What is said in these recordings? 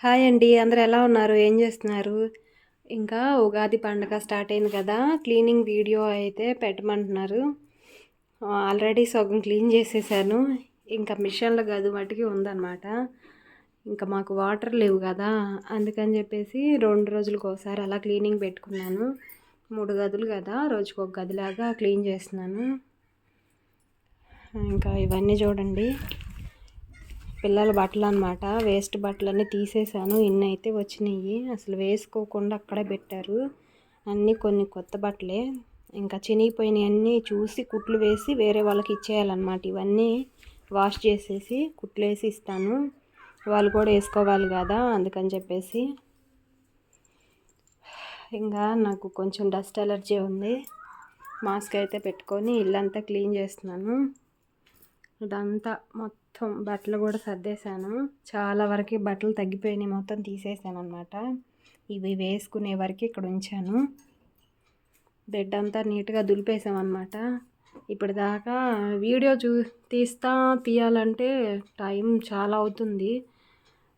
Hi అండి అందరు ఎలా ఉన్నారు? ఏం చేస్తున్నారు? ఇంకా ఉగాది పండగ స్టార్ట్ అయింది కదా క్లీనింగ్ వీడియో అయితే పెట్టమంటున్నారు. ఆల్రెడీ సగం క్లీన్ చేసేసాను. ఇంకా మిషన్లో గది మట్టుకి ఉందన్నమాట. ఇంకా మాకు వాటర్ లేవు కదా అందుకని చెప్పేసి రెండు రోజులకు ఒకసారి అలా క్లీనింగ్ పెట్టుకున్నాను. మూడు గదులు కదా రోజుకు ఒక గదిలాగా క్లీన్ చేస్తున్నాను. ఇంకా ఇవన్నీ చూడండి. పిల్లల బట్టలు అనమాట వేస్ట్ బట్టలన్నీ తీసేసాను. ఇన్ని అయితే వచ్చినాయి అసలు వేసుకోకుండా అక్కడే పెట్టారు. అన్నీ కొన్ని కొత్త బట్టలే. ఇంకా చినిగిపోయినవి అన్నీ చూసి కుట్లు వేసి వేరే వాళ్ళకి ఇచ్చేయాలన్నమాట. ఇవన్నీ వాష్ చేసేసి కుట్లు వేసి ఇస్తాను. వాళ్ళు కూడా వేసుకోవాలి కదా అందుకని చెప్పేసి. ఇంకా నాకు కొంచెం డస్ట్ అలర్జీ ఉంది. మాస్క్ అయితే పెట్టుకొని ఇల్లంతా క్లీన్ చేస్తున్నాను. ఇదంతా మొత్తం బట్టలు కూడా సర్దేశాను. చాలా వరకు బట్టలు తగ్గిపోయినాయి మొత్తం తీసేసాను అనమాట ఇవి వేసుకునే వరకు ఇక్కడ ఉంచాను. బెడ్ అంతా నీట్గా దులిపేసామన్నమాట ఇప్పుడు దాకా వీడియో చూ తీస్తా తీయాలంటే టైం చాలా అవుతుంది.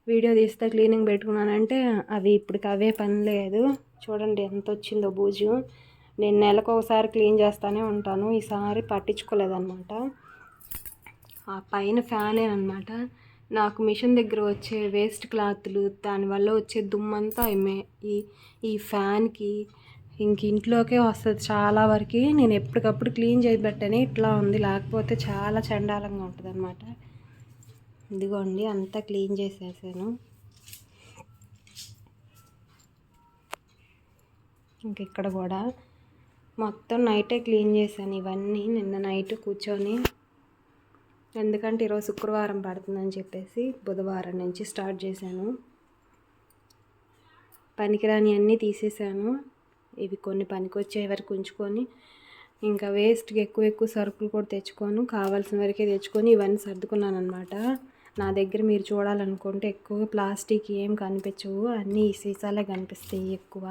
వీడియో తీస్తే క్లీనింగ్ పెట్టుకున్నానంటే అవి ఇప్పటికి అవే పని లేదు. చూడండి ఎంత వచ్చిందో బూజు. నేను నెలకు ఒకసారి క్లీన్ చేస్తూనే ఉంటాను. ఈసారి పట్టించుకోలేదన్నమాట. ఆ పైన ఫ్యానే అనమాట నాకు మిషన్ దగ్గర వచ్చే వేస్ట్ క్లాత్లు దానివల్ల వచ్చే దుమ్మంతా ఈ ఈ ఫ్యాన్కి ఇంక ఇంట్లోకే వస్తుంది చాలా వరకు. నేను ఎప్పటికప్పుడు క్లీన్ చేయబట్టని ఇట్లా ఉంది. లేకపోతే చాలా చండాలంగా ఉంటుంది అనమాట ఇదిగోండి అంతా క్లీన్ చేసేసాను. ఇంక ఇక్కడ కూడా మొత్తం నైటే క్లీన్ చేశాను. ఇవన్నీ నిన్న నైట్ కూర్చొని ఎందుకంటే ఈరోజు శుక్రవారం పడుతుందని చెప్పేసి బుధవారం నుంచి స్టార్ట్ చేశాను. పనికిరాని అన్నీ తీసేసాను ఇవి కొన్ని పనికొచ్చే వరకు ఉంచుకొని ఇంకా వేస్ట్గా ఎక్కువ ఎక్కువ సరుకులు కూడా తెచ్చుకోను. కావాల్సిన వరకే తెచ్చుకొని ఇవన్నీ సర్దుకున్నాను అనమాట నా దగ్గర మీరు చూడాలనుకుంటే ఎక్కువ ప్లాస్టిక్ ఏం కనిపించవు. అన్నీ ఈ సీసాలే కనిపిస్తాయి ఎక్కువ.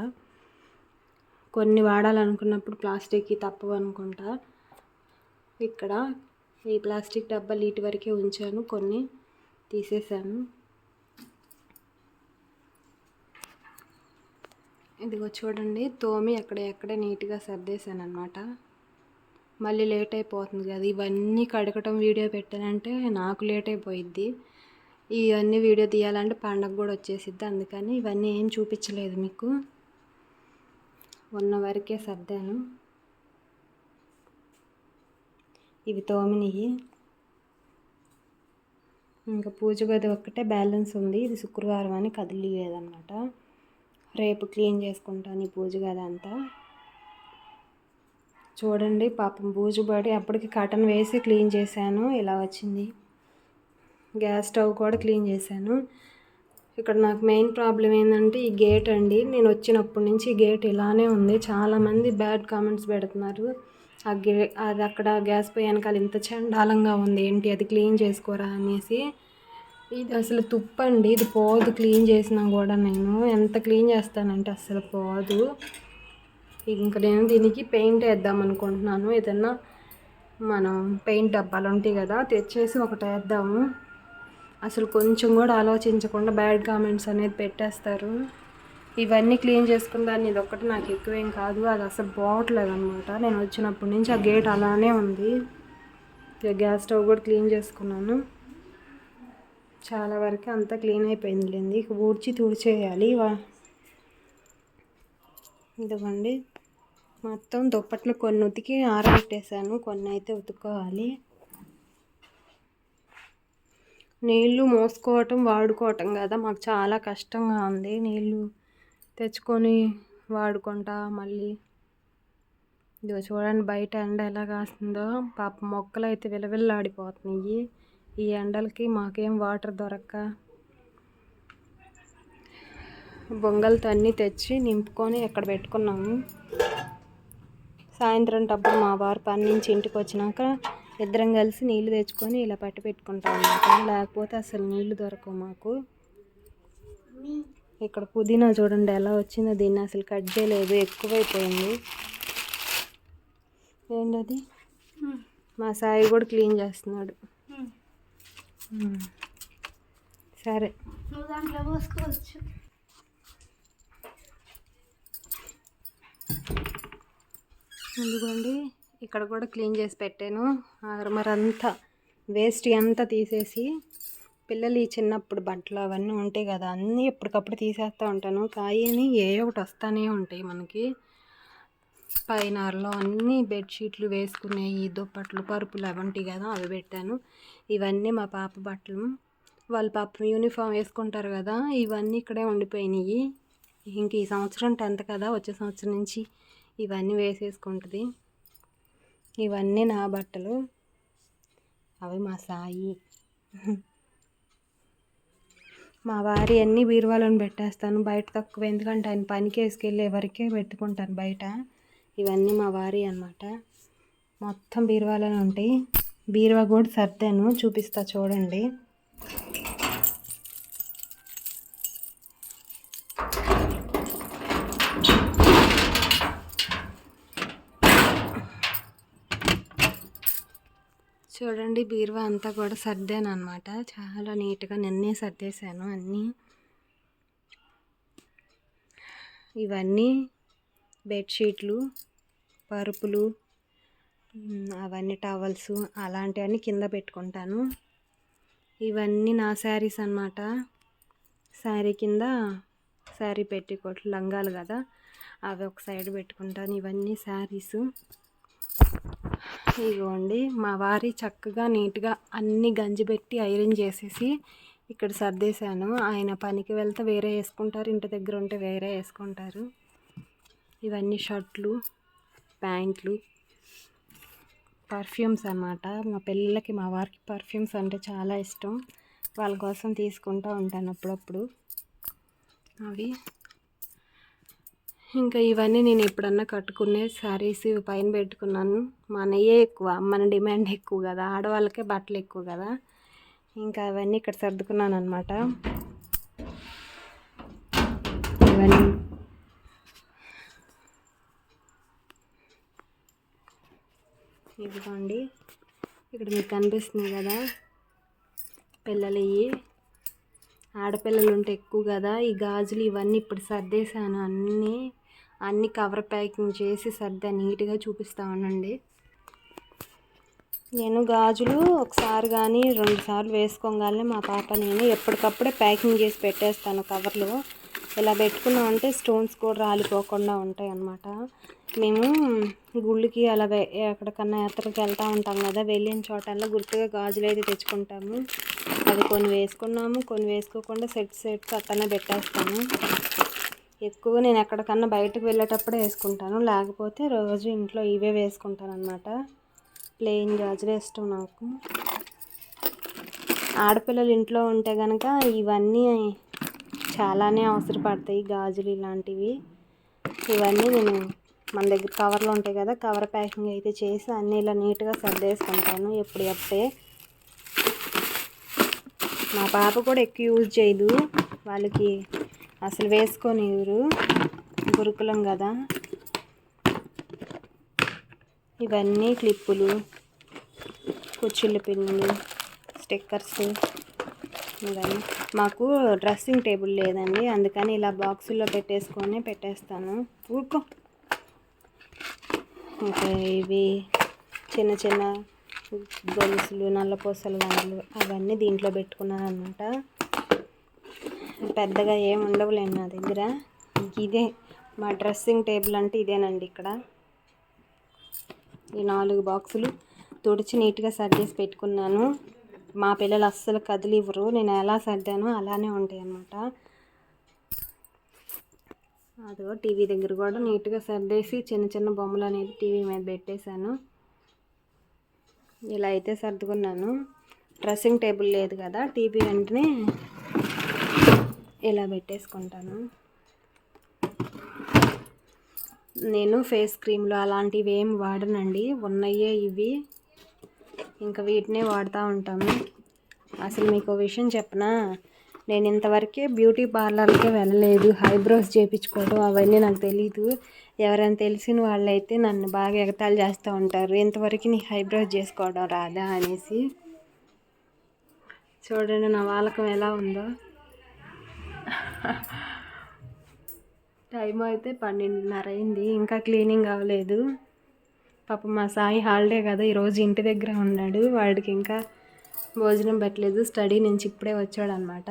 కొన్ని వాడాలనుకున్నప్పుడు ప్లాస్టిక్కి తప్పవు అనుకుంటా. ఇక్కడ ఈ ప్లాస్టిక్ డబ్బాలు ఇటు వరకే ఉంచాను కొన్ని తీసేసాను. ఇదిగో చూడండి తోమి అక్కడ ఎక్కడ నీట్గా సర్దేశాను అనమాట మళ్ళీ లేట్ అయిపోతుంది కదా ఇవన్నీ కడగటం వీడియో పెట్టానంటే నాకు లేట్ అయిపోయిద్ది. ఇవన్నీ వీడియో తీయాలంటే పండగ కూడా వచ్చేసిద్ది అందుకని ఇవన్నీ ఏం చూపించలేదు మీకు. ఉన్న వరకే సర్దాను. ఇవి తోమినవి ఇంకా పూజ గది ఒక్కటే బ్యాలెన్స్ ఉంది. ఇది శుక్రవారం అని కదిలిలేదన్నమాట. రేపు క్లీన్ చేసుకుంటాను ఈ పూజ గది అంతా. చూడండి పాపం బూజు పడి అప్పటికి కటన్ వేసి క్లీన్ చేశాను. ఇలా వచ్చింది. గ్యాస్ స్టవ్ కూడా క్లీన్ చేశాను. ఇక్కడ నాకు మెయిన్ ప్రాబ్లం ఏంటంటే ఈ గేట్ అండి. నేను వచ్చినప్పటి నుంచి ఈ గేట్ ఇలానే ఉంది. చాలామంది బ్యాడ్ కామెంట్స్ పెడుతున్నారు. అది అక్కడ గ్యాస్ పొయ్యి వెనకాల ఇంత చండాలంగా ఉంది ఏంటి అది క్లీన్ చేసుకోరా అనేసి. ఇది అసలు తుప్పండి ఇది పోదు క్లీన్ చేసినా కూడా నేను. ఎంత క్లీన్ చేస్తానంటే అసలు పోదు. ఇంకా నేను దీనికి పెయింట్ వేద్దాం అనుకుంటున్నాను. ఏదన్నా మనం పెయింట్ డబ్బాలు ఉంటాయి కదా తెచ్చేసి ఒకటి వేద్దాము. అసలు కొంచెం కూడా ఆలోచించకుండా బ్యాడ్ కామెంట్స్ అనేది పెట్టేస్తారు. ఇవన్నీ క్లీన్ చేసుకున్న దాన్ని ఇది ఒక్కటి నాకు ఎక్కువేం కాదు. అది అసలు బాగట్లేదు అనమాట నేను వచ్చినప్పటి నుంచి ఆ గేట్ అలానే ఉంది. గ్యాస్ స్టవ్ కూడా క్లీన్ చేసుకున్నాను. చాలా వరకు అంతా క్లీన్ అయిపోయిందిలేండి ఇక ఊడ్చి తుడిచేయాలి. ఇదిగోండి. మొత్తం దుప్పట్లు కొన్ని ఉతికి ఆరబెట్టేశాను. కొన్ని అయితే ఉతుక్కోవాలి. నీళ్ళు మోసుకోవటం వాడుకోవటం కదా మాకు చాలా కష్టంగా ఉంది. నీళ్ళు తెచ్చుకొని వాడుకుంటా మళ్ళీ ఇదిగో చూడండి బయట ఎండ ఎలా కాస్తుందో. పాప మొక్కలు అయితే విలవిల్లాడిపోతున్నాయి. ఈ ఎండలకి మాకేం వాటర్ దొరక్క. బొంగలతో అన్నీ తెచ్చి నింపుకొని ఎక్కడ పెట్టుకున్నాము. సాయంత్రం టప్పుడు మా వారు పని నుంచి ఇంటికి వచ్చినాక ఇద్దరం కలిసి నీళ్ళు తెచ్చుకొని ఇలా పట్టి పెట్టుకుంటాం అన్నమాట. లేకపోతే అసలు నీళ్ళు దొరకవు మాకు. ఇక్కడ పుదీనా చూడండి ఎలా వచ్చిందో దీన్ని అసలు కట్ చేయలేదు ఎక్కువైపోయింది. ఏంటది? మా సాయి కూడా క్లీన్ చేస్తున్నాడు. సరే. నువ్వు దాంట్లో పోసుకోవచ్చు. ఇదిగోండి ఇక్కడ కూడా క్లీన్ చేసి పెట్టాను. మరి అంతా వేస్ట్ అంతా తీసేసి పిల్లలు ఈ చిన్నప్పుడు బట్టలు అవన్నీ ఉంటాయి కదా అన్నీ ఎప్పటికప్పుడు తీసేస్తూ ఉంటాను. కాయని ఏ ఒకటి వస్తూనే ఉంటాయి మనకి. పైనార్లో అన్నీ బెడ్షీట్లు వేసుకునేవి దుప్పట్లు పరుపులు అవి ఉంటాయి కదా అవి పెట్టాను. ఇవన్నీ మా పాప బట్టలు వాళ్ళ పాప యూనిఫామ్ వేసుకుంటారు కదా ఇవన్నీ ఇక్కడే ఉండిపోయినాయి. ఇంక ఈ సంవత్సరం టెన్త్ కదా వచ్చే సంవత్సరం నుంచి ఇవన్నీ వేసేసుకుంటుంది. ఇవన్నీ నా బట్టలు. అవి మా సాయి. మా వారి అన్ని బీరువాలను పెట్టేస్తాను బయట తక్కువ. ఎందుకంటే ఆయన పనికి వేసుకెళ్ళి ఎవరికే పెట్టుకుంటాను బయట. ఇవన్నీ మా వారి అనమాట మొత్తం బీరువాలోనే ఉంటాయి. బీరువా కూడా సర్దాను చూపిస్తా చూడండి. చూడండి బీరువా అంతా కూడా సర్దాను అనమాట చాలా నీట్గా నిన్నే సర్దేశాను అన్నీ. ఇవన్నీ బెడ్షీట్లు పరుపులు అవన్నీ టవల్స్ అలాంటివన్నీ కింద పెట్టుకుంటాను. ఇవన్నీ నా శారీస్ అనమాట శారీ కింద శారీ పెట్టికోట్లు లంగాలు కదా అవి ఒక సైడ్ పెట్టుకుంటాను. ఇవన్నీ శారీస్. ఇదిగోండి మా వారి చక్కగా నీట్గా అన్ని గంజి పెట్టి ఐరన్ చేసేసి ఇక్కడ సర్దేశాను. ఆయన పనికి వెళ్తే వేరే వేసుకుంటారు. ఇంటి దగ్గర ఉంటే వేరే వేసుకుంటారు. ఇవన్నీ షర్ట్లు ప్యాంట్లు పర్ఫ్యూమ్స్ అన్నమాట. మా పిల్లలకి మా వారికి పర్ఫ్యూమ్స్ అంటే చాలా ఇష్టం. వాళ్ళ కోసం తీసుకుంటూ ఉంటాను అప్పుడప్పుడు. అవి ఇంకా ఇవన్నీ నేను ఎప్పుడన్నా కట్టుకునే శారీస్ పైన పెట్టుకున్నాను. మనయే ఎక్కువ మన డిమాండ్ ఎక్కువ కదా ఆడవాళ్ళకే బట్టలు ఎక్కువ కదా. ఇంకా అవన్నీ ఇక్కడ సర్దుకున్నాను అనమాట ఇవన్నీ. ఇదిగోండి. ఇక్కడ మీకు కనిపిస్తుంది కదా పిల్లలవి ఆడపిల్లలు ఉంటే ఎక్కువ కదా ఈ గాజులు ఇవన్నీ ఇప్పుడు సర్దేశాను అన్నీ. అన్నీ కవర్ ప్యాకింగ్ చేసి సర్దా నీట్గా చూపిస్తా ఉండండి. నేను గాజులు ఒకసారి కానీ రెండు సార్లు వేసుకోగానే మా పాప నేను ఎప్పటికప్పుడే ప్యాకింగ్ చేసి పెట్టేస్తాను కవర్లు. ఇలా పెట్టుకున్నాం అంటే స్టోన్స్ కూడా రాలిపోకుండా ఉంటాయి అన్నమాట మేము గుళ్ళకి అలా ఎక్కడికన్నా యాత్రకి వెళ్తూ ఉంటాం కదా వెళ్ళిన చోటల్లో గుర్తుగా గాజులు అయితే తెచ్చుకుంటాము. అది కొన్ని వేసుకున్నాము కొన్ని వేసుకోకుండా సెట్ సెట్స్ అక్కడనే పెట్టేస్తాము. ఎక్కువ నేను ఎక్కడికన్నా బయటకు వెళ్ళేటప్పుడే వేసుకుంటాను. లేకపోతే రోజు ఇంట్లో ఇవే వేసుకుంటాను అనమాట ప్లెయిన్ గాజులు ఇష్టం నాకు. ఆడపిల్లలు ఇంట్లో ఉంటే కనుక ఇవన్నీ చాలానే అవసరపడతాయి. గాజులు ఇలాంటివి. ఇవన్నీ నేను మన దగ్గర కవర్లు ఉంటాయి కదా కవర్ ప్యాకింగ్ అయితే చేసి అన్నీ ఇలా నీట్గా సర్దేసుకుంటాను ఎప్పుడు ఎప్పుడే. మా పాప కూడా ఎక్కువ యూజ్ చేయదు. వాళ్ళకి అసలు వేసుకొని ఇవ్వరు. గురుకులం కదా. ఇవన్నీ క్లిప్పులు కుచ్చిళ్ళ పిన్నులు స్టిక్కర్స్ ఇవన్నీ. మాకు డ్రెస్సింగ్ టేబుల్ లేదండి. అందుకని ఇలా బాక్సుల్లో పెట్టేసుకొని పెట్టేస్తాను. ఊరుకో. ఓకే ఇవి చిన్న చిన్న గొలుసులు నల్లపూసలు దండలు అవన్నీ దీంట్లో పెట్టుకున్నాను అనమాట పెద్దగా ఏమి ఉండవులేండి నా దగ్గర. ఇదే మా డ్రెస్సింగ్ టేబుల్ అంటే ఇదేనండి ఇక్కడ. ఈ నాలుగు బాక్సులు తుడిచి నీట్గా సర్దేసి పెట్టుకున్నాను. మా పిల్లలు అస్సలు కదిలివ్వరు. నేను ఎలా సర్దానో అలానే ఉంటాయి అన్నమాట అదిగో టీవీ దగ్గర కూడా నీట్గా సర్దేసి చిన్న చిన్న బొమ్మలు అనేది టీవీ మీద పెట్టేశాను. ఇలా అయితే సర్దుకున్నాను. డ్రెస్సింగ్ టేబుల్ లేదు కదా. టీవీ వెంటనే ఇలా పెట్టేసుకుంటాను? నేను ఫేస్ క్రీమ్లు అలాంటివి ఏం వాడనండి. ఉన్నాయే ఇవి. ఇంకా వీటినే వాడుతూ ఉంటాము అసలు మీకు విషయం చెప్పనా? నేను ఇంతవరకే బ్యూటీ పార్లర్కే వెళ్ళలేదు. హైబ్రోస్ చేయించుకోవడం అవన్నీ నాకు తెలీదు. ఎవరైనా తెలిసిన వాళ్ళైతే నన్ను బాగా ఎగతాళి చేస్తూ ఉంటారు. ఇంతవరకు నీ హైబ్రోస్ చేసుకోవడం రాదా అనేసి. చూడండి నా వాళ్ళకం ఎలా ఉందో. టైం అయితే పన్నెండున్నర అయింది ఇంకా క్లీనింగ్ అవ్వలేదు. పాప మా సాయి హాలిడే కదా ఈరోజు ఇంటి దగ్గర ఉన్నాడు వాడికి ఇంకా భోజనం పెట్టలేదు స్టడీ నుంచి ఇప్పుడే వచ్చాడు అనమాట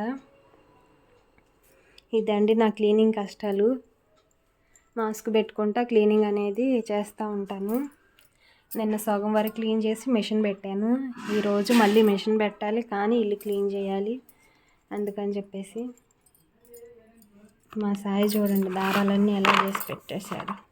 ఇదండి నా క్లీనింగ్ కష్టాలు. మాస్క్ పెట్టుకుంటా క్లీనింగ్ అనేది చేస్తూ ఉంటాను. నిన్న సగం వరకు క్లీన్ చేసి మెషిన్ పెట్టాను. ఈరోజు మళ్ళీ మెషిన్ పెట్టాలి కానీ ఇల్లు క్లీన్ చేయాలి అందుకని చెప్పేసి. మా సాయి చూడండి దారాలన్నీ ఎలా చేసి పెట్టేశాడు.